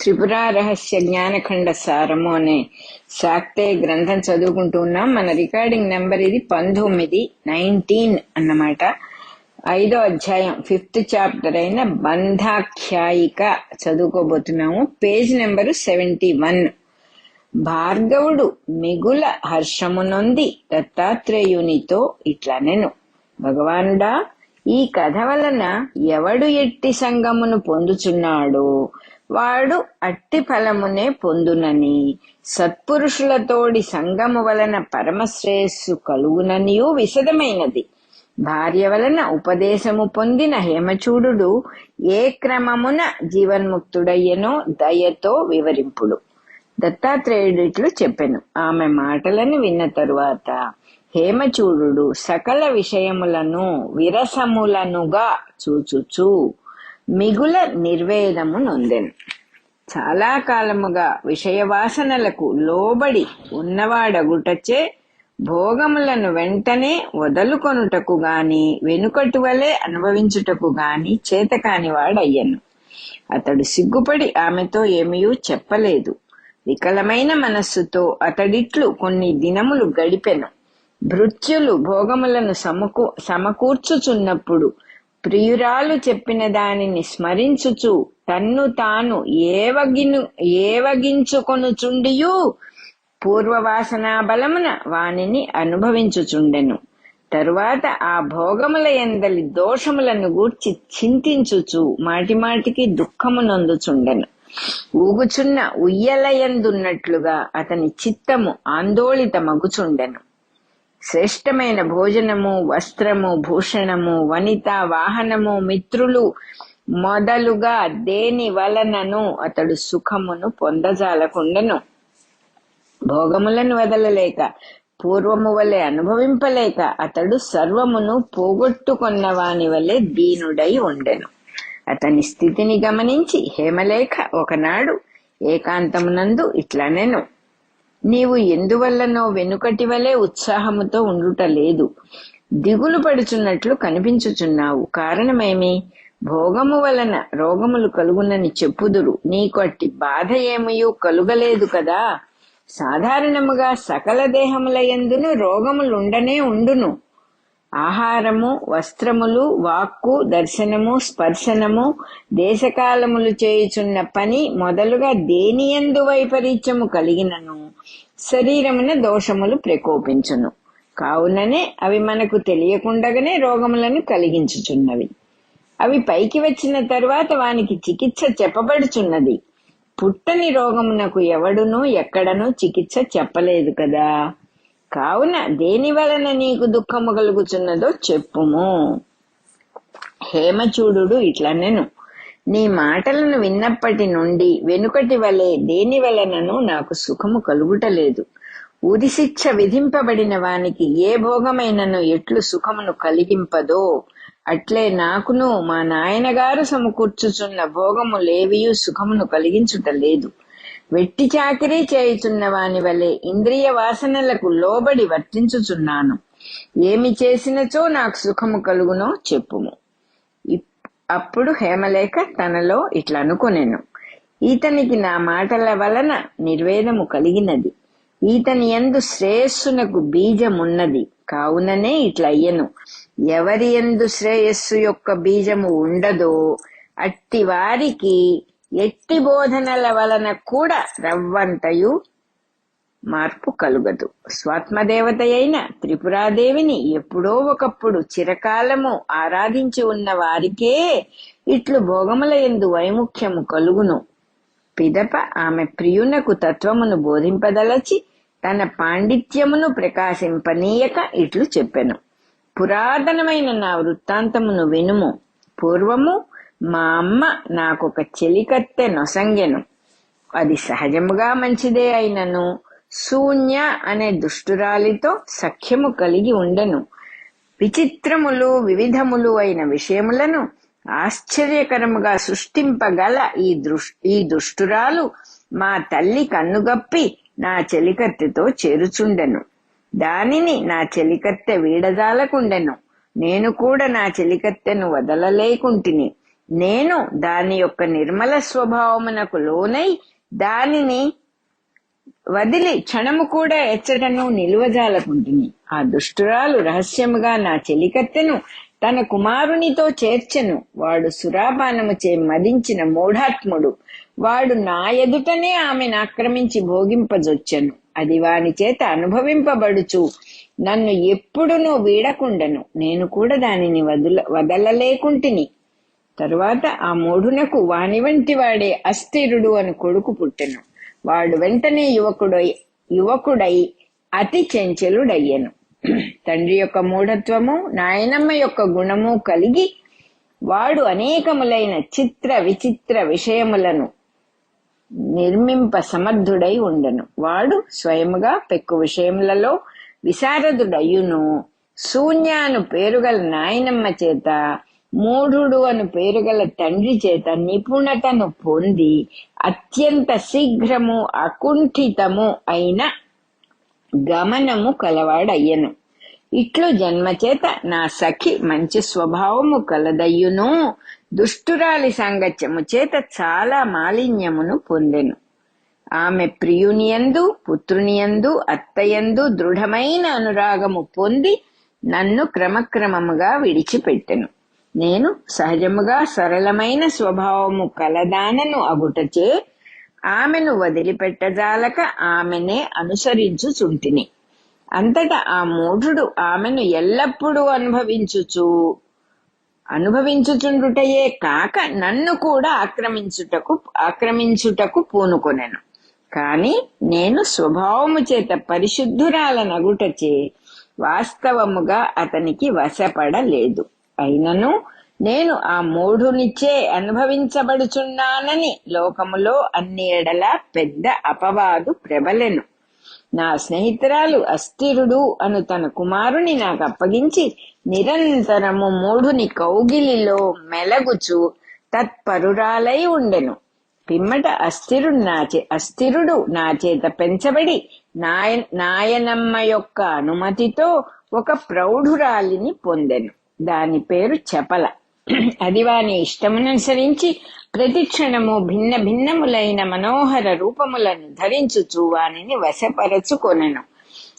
త్రిపుర రహస్య జ్ఞానఖండ సారము అనే శాక్తే గ్రంథం చదువుకుంటూ ఉన్నాం. మన రికార్డింగ్ నెంబర్ ఇది పంతొమ్మిది నైన్టీన్ అన్నమాట. ఐదో అధ్యాయం ఫిఫ్త్ చాప్టర్ అయిన బంధాఖ్యాయిక చదువుకోబోతున్నాము. Page number seventy one. భార్గవుడు మిగుల హర్షమునొంది దత్తాత్రేయునితో ఇట్లనెను భగవానుడా ఈ కథ వలన ఎవడు ఎట్టి సంగమును పొందుచున్నాడో? వాడు అట్టి ఫలమునే పొందునని. సత్పురుషులతోడి సంగము వలన పరమశ్రేయస్సు కలుగుననియూ విశదమైనది. భార్య వలన ఉపదేశము పొందిన హేమచూడు ఏ క్రమమున జీవన్ముక్తుడయ్యనో దయతో వివరింపుడు. దత్తాత్రేయుడిట్లు చెప్పెను. ఆమె మాటలను విన్న తరువాత హేమచూడు సకల విషయములను విరసములనుగా చూచుచు మిగుల నిర్వేదము నొందెను. చాలా కాలముగా విషయవాసనలకు లోబడి ఉన్నవాడగుటచే భోగములను వెంటనే వదలుకొనుటకు గాని వెనుకటువలే అనుభవించుటకు గాని చేతకాని వాడయ్యను అతడు సిగ్గుపడి ఆమెతో ఏమయూ చెప్పలేదు. వికలమైన మనస్సుతో అతడిట్లు కొన్ని దినములు గడిపెను. భృత్యులు భోగములను సమకూ సమకూర్చుచున్నప్పుడు ప్రియురాలు చెప్పిన దానిని స్మరించుచు తన్ను తాను ఏవగిను ఏవగించుకొనుచుండియు. పూర్వవాసనా బలమున వానిని అనుభవించుచుండెను. తరువాత ఆ భోగముల ఎందలి దోషములను గూర్చి చింతించుచు మాటిమాటికి దుఃఖము నొందుచుండెను. ఊగుచున్న ఉయ్యలయందున్నట్లుగా అతని చిత్తము ఆందోళితమగుచుండెను. శ్రేష్టమైన భోజనము వస్త్రము భూషణము వనిత వాహనము మిత్రులు మొదలుగా దేని వలనను అతడు సుఖమును పొందజాలకుండెను. భోగములను వదలలేక పూర్వము వలె అనుభవింపలేక అతడు సర్వమును పోగొట్టుకున్న వాని వలె దీనుడై ఉండెను. అతని స్థితిని గమనించి హేమలేఖ ఒకనాడు ఏకాంతమునందు ఇట్లనెను. నీవు ఎందువల్లనో వెనుకటి వలె ఉత్సాహముతో ఉండుట లేదు దిగులు పడుచున్నట్లు కనిపించుచున్నావు. కారణమేమి? భోగము వలన రోగములు కలుగునని చెప్పుదురు. నీకు అట్టి బాధ ఏమయూ కలుగలేదు కదా? సాధారణముగా సకల దేహముల ఎందును రోగములుండనే ఉండును. ఆహారము వస్త్రములు వాక్కు దర్శనము స్పర్శనము దేశకాలములు చేయుచున్న పని మొదలుగా దేనియందు వైపరీత్యము కలిగినను? శరీరమున దోషములు ప్రకోపించును. కావుననే అవి మనకు తెలియకుండగానే రోగములను కలిగించుచున్నవి. అవి పైకి వచ్చిన తరువాత వానికి చికిత్స చెప్పబడుచున్నది. పుట్టని రోగమునకు ఎవడునూ ఎక్కడనూ చికిత్స చెప్పలేదు కదా? కావున దేని వలన నీకు దుఃఖము కలుగుచున్నదో చెప్పుము. హేమచూడు ఇట్లనెను నీ మాటలను విన్నప్పటి నుండి వెనుకటి వలె దేని వలనను నాకు సుఖము కలుగుటలేదు. ఉరిశిక్ష విధింపబడిన వానికి ఏ భోగమైనను ఎట్లు సుఖమును కలిగింపదో అట్లే నాకును మా నాయనగారు సమకూర్చుచున్న భోగము లేవియు సుఖమును కలిగించుట లేదు. వెట్టి చాకిరీ చేయుచున్న వాని వలె ఇంద్రియ వాసనలకు లోబడి వర్తించుచున్నాను. ఏమి చేసినచో నాకు సుఖము కలుగునో చెప్పుము. అప్పుడు హేమలేఖ తనలో ఇట్లా అనుకొనెను. ఈతనికి నా మాటల వలన నిర్వేదము కలిగినది. ఈతని ఎందు శ్రేయస్సునకు బీజమున్నది. కావుననే ఇట్లయ్యను ఎవరి ఎందు శ్రేయస్సు యొక్క బీజము ఉండదో అట్టి వారికి ఎట్టి బోధనల వలన కూడా రవ్వంతయు మార్పు కలుగదు. స్వాత్మదేవత అయిన త్రిపురాదేవిని ఎప్పుడో ఒకప్పుడు చిరకాలము ఆరాధించి ఉన్న వారికే ఇట్లు భోగముల ఎందు వైముఖ్యము కలుగును. పిదప ఆమె ప్రియునకు తత్వమును బోధింపదలచి తన పాండిత్యమును ప్రకాశింపనీయక ఇట్లు చెప్పెను. పురాతనమైన నా వృత్తాంతమును వినుము. పూర్వము మా అమ్మ నాకొక చెలికత్తె నొసంగెను. అది సహజముగా మంచిదే అయినను. శూన్య అనే దుష్టురాలితో సఖ్యము కలిగి ఉండెను. విచిత్రములు వివిధములు అయిన విషయములను ఆశ్చర్యకరముగా సృష్టింపగల ఈ దృష్ ఈ దుష్టురాలు మా తల్లి కన్నుగప్పి నా చెలికత్తెతో చేరుచుండెను. దానిని నా చెలికత్తె వీడజాలకుండెను. నేను కూడా నా చెలికత్తెను వదలలేకుంటిని. నేను దాని యొక్క నిర్మల స్వభావమునకు లోనై దానిని వదిలి క్షణము కూడా ఎచ్చటను నిలువజాలకుంటుని. ఆ దుష్టురాలు రహస్యముగా నా చెలికత్తెను తన కుమారునితో చేర్చెను. వాడు సురాపానము చే మదించిన మూఢాత్ముడు. వాడు నా ఎదుటనే ఆమెను ఆక్రమించి భోగింపజొచ్చెను. అది వాని చేత అనుభవింపబడుచు. నన్ను ఎప్పుడునూ వీడకుండను. నేను కూడా దానిని వదుల వదలలేకుంటిని. తరువాత ఆ మూఢునకు వాని వంటి వాడే అస్థిరుడు అని కొడుకు పుట్టెను. వాడు వెంటనే యువకుడై యువకుడై అతి చెంచలుడయ్యను. తండ్రి యొక్క మూఢత్వము నాయనమ్మ యొక్క గుణము కలిగి వాడు అనేకములైన చిత్ర విచిత్ర విషయములను నిర్మింప సమర్థుడై ఉండను. వాడు స్వయముగా పెక్కు విషయములలో విశారదుడయ్యును. శూన్యాను పేరుగల నాయనమ్మ చేత మూఢుడు అను పేరుగల తండ్రి చేత నిపుణతను పొంది అత్యంత శీఘ్రము అకుంఠితము అయిన గమనము కలవాడయ్యను. ఇట్లు జన్మచేత నా సఖి మంచి స్వభావము కలదయ్యును. దుష్టురాలి సాంగత్యము చేత చాలా మాలిన్యమును పొందెను. ఆమె ప్రియునియందు పుత్రునియందు అత్తయందు దృఢమైన అనురాగము పొంది నన్ను క్రమక్రమముగా విడిచిపెట్టెను. నేను సహజముగా సరళమైన స్వభావము కలదానను అగుటచే ఆమెను వదిలిపెట్టజాలక ఆమెనే అనుసరించుచుంటిని. అంతటా ఆ మూఢుడు ఆమెను ఎల్లప్పుడూ అనుభవించుచు అనుభవించుచుండుటయే కాక నన్ను కూడా ఆక్రమించుటకు ఆక్రమించుటకు పూనుకొనెను. కాని నేను స్వభావము చేత పరిశుద్ధురాలనగుటచే వాస్తవముగా అతనికి వశపడలేదు. అయినను నేను ఆ మూఢునిచ్చే అనుభవించబడుచున్నానని లోకములో అన్ని ఎడల పెద్ద అపవాదు ప్రబలెను. నా స్నేహితురాలు అస్థిరుడు అను తన కుమారుని నాకు అప్పగించి నిరంతరము మూఢుని కౌగిలిలో మెలగుచు తత్పరురాలై ఉండెను. పిమ్మట అస్థిరుడు నాచే అస్థిరుడు నా చేత పెంచబడి నాయ నాయనమ్మ యొక్క అనుమతితో ఒక ప్రౌఢురాలిని పొందెను. దాని పేరు చపల అది వాని ఇష్టముననుసరించి ప్రతి క్షణము భిన్న భిన్నములైన మనోహర రూపములను ధరించుచు వానిని వశపరచుకొనెను.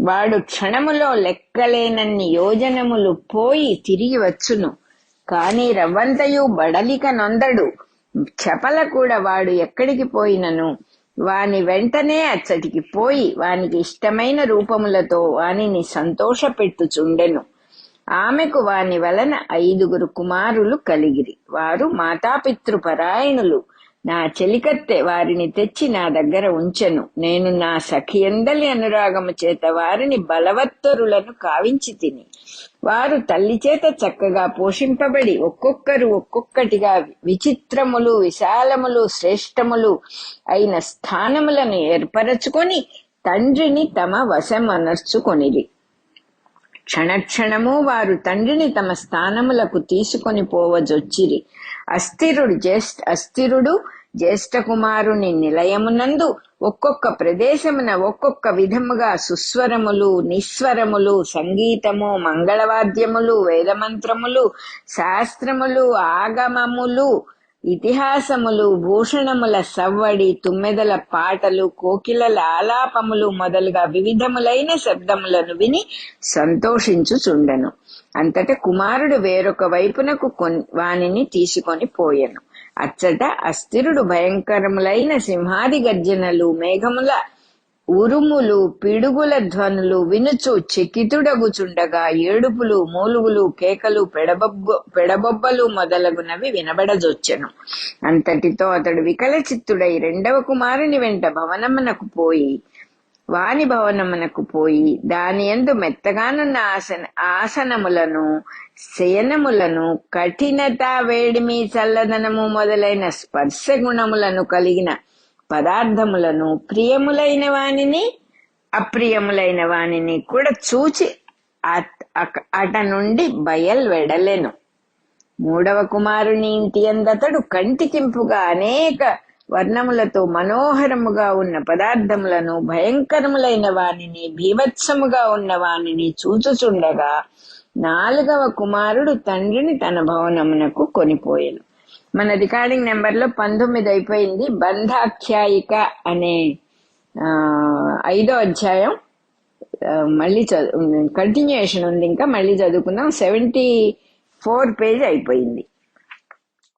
వాడు క్షణములో లెక్కలేనన్ని యోజనములు పోయి తిరిగి వచ్చును. కాని రవ్వంతయు బడలిక నొందడు. చపల కూడా వాడు ఎక్కడికి పోయినను? వాని వెంటనే అచ్చటికి పోయి వానికి ఇష్టమైన రూపములతో వానిని సంతోషపెట్టుచుండెను. ఆమెకు వాని వలన ఐదుగురు కుమారులు కలిగిరి. వారు మాతాపితృపరాయణులు. నా చెలికత్తె వారిని తెచ్చి నా దగ్గర ఉంచెను. నేను నా సఖియందలి అనురాగము చేత వారిని బలవత్తరులను కావించి తిని. వారు తల్లి చేత చక్కగా పోషింపబడి ఒక్కొక్కరు ఒక్కొక్కటిగా విచిత్రములు విశాలములు శ్రేష్టములు అయిన స్థానములను ఏర్పరచుకొని తండ్రిని తమ వశమనర్చుకొనిరి. క్షణక్షణము వారు తండ్రిని తమ స్థానములకు తీసుకొని పోవజొచ్చిరి. అస్థిరుడు జ్యేష్ఠ అస్థిరుడు జ్యేష్ఠ కుమారుని నిలయమునందు ఒక్కొక్క ప్రదేశమున ఒక్కొక్క విధముగా సుస్వరములు నిస్వరములు సంగీతము మంగళవాద్యములు వేదమంత్రములు శాస్త్రములు ఆగమములు ఇతిహాసములు భూషణముల సవ్వడి తుమ్మెదల పాటలు కోకిలల ఆలాపములు మొదలుగా వివిధములైన శబ్దములను విని సంతోషించుచుండెను. అంతట కుమారుడు వేరొక వైపునకు వానిని తీసుకొని పోయెను. అచ్చట అస్థిరుడు భయంకరములైన సింహాది గర్జనలు మేఘముల ఉరుములు పిడుగుల ధ్వనులు వినుచు చెకితుడగుచుండగా ఏడుపులు మూలుగులు కేకలు పెడబొబ్బ పెడబొబ్బలు మొదలగునవి వినబడజొచ్చెను. అంతటితో అతడు వికలచిత్తుడై రెండవ కుమారుని వెంట భవనమునకు పోయి వాని భవనమునకు పోయి దాని ఎందు మెత్తగానున్న ఆసన ఆసనములను శయనములను కఠినత వేడిమి చల్లదనము మొదలైన స్పర్శ గుణములను కలిగిన పదార్థములను ప్రియములైన వానిని అప్రియములైన వానిని కూడా చూచి అట నుండి బయల్ వెడలెను మూడవ కుమారుని ఇంటి అందతడు కంటికింపుగా అనేక వర్ణములతో మనోహరముగా ఉన్న పదార్థములను భయంకరములైన వానిని భీభత్సముగా ఉన్న వానిని చూచుచుండగా నాలుగవ కుమారుడు తండ్రిని తన భవనమునకు కొనిపోయాను. మన రికార్డింగ్ నెంబర్లో పంతొమ్మిది అయిపోయింది. బంధాఖ్యాయిక అనే ఐదో అధ్యాయం. మళ్ళీ చదువు కంటిన్యూషన్ ఉంది ఇంకా. మళ్ళీ చదువుకుందాం. సెవెంటీ ఫోర్ పేజ్ అయిపోయింది.